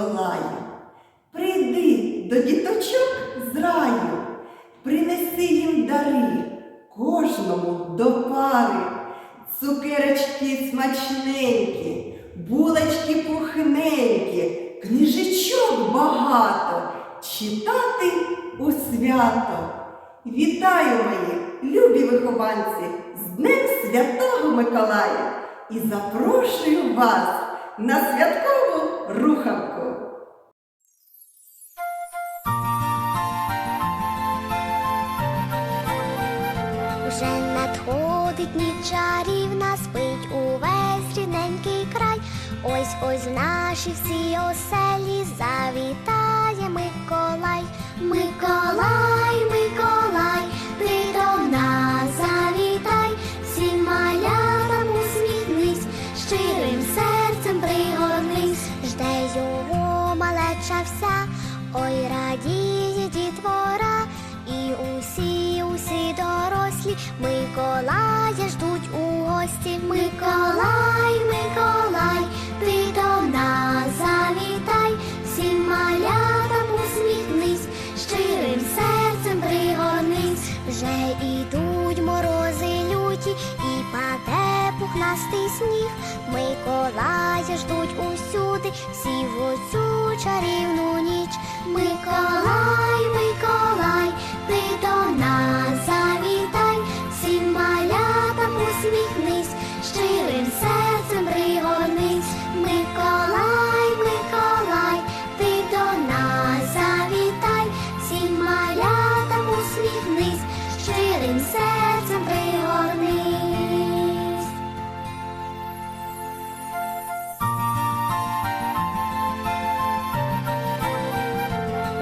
Миколаю. Прийди до діточок з раю, принеси їм дари, кожному до пари, цукерочки смачненькі, булочки пухненькі, книжечок багато, читати у свято. Вітаю мої любі вихованці з Днем Святого Миколая і запрошую вас на святкову руханку. Вже надходить ніч чарівна, спить увесь рідненький край. Ось ось наші всі оселі завітає Миколай. Миколай, Миколай, ти до нас завітай, всім малятам усміхнись, щирим серцем пригорнись, жде його малеча вся, ой радіє дітвора, і усі, усі дорослі. Миколая ждуть у гості. Миколай, Миколай, ти до нас завітай, всім малятам усміхнись, щирим серцем пригорнись, вже ідуть морози люті і паде пухнастий сніг. Миколая ждуть усюди, всі в оцю чарівну ніч. Миколай, Миколай, ти до нас завітай, всім малятам усміхнись,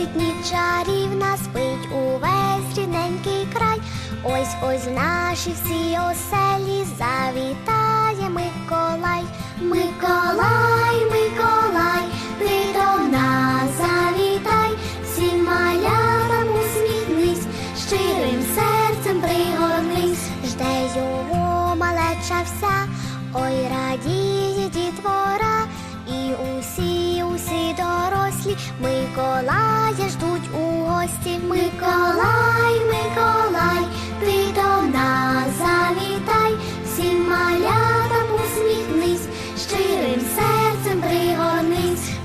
надходить ніч чарівна, спить увесь рідненький край. Ось ось наші всі оселі завітає Миколай. Миколай, Миколай, ти до нас завітай, всім малятам усміхнись, щирим серцем пригорнись, жде його малеча вся, ой радіє гості, Миколая ждуть у гості, Миколай, Миколай.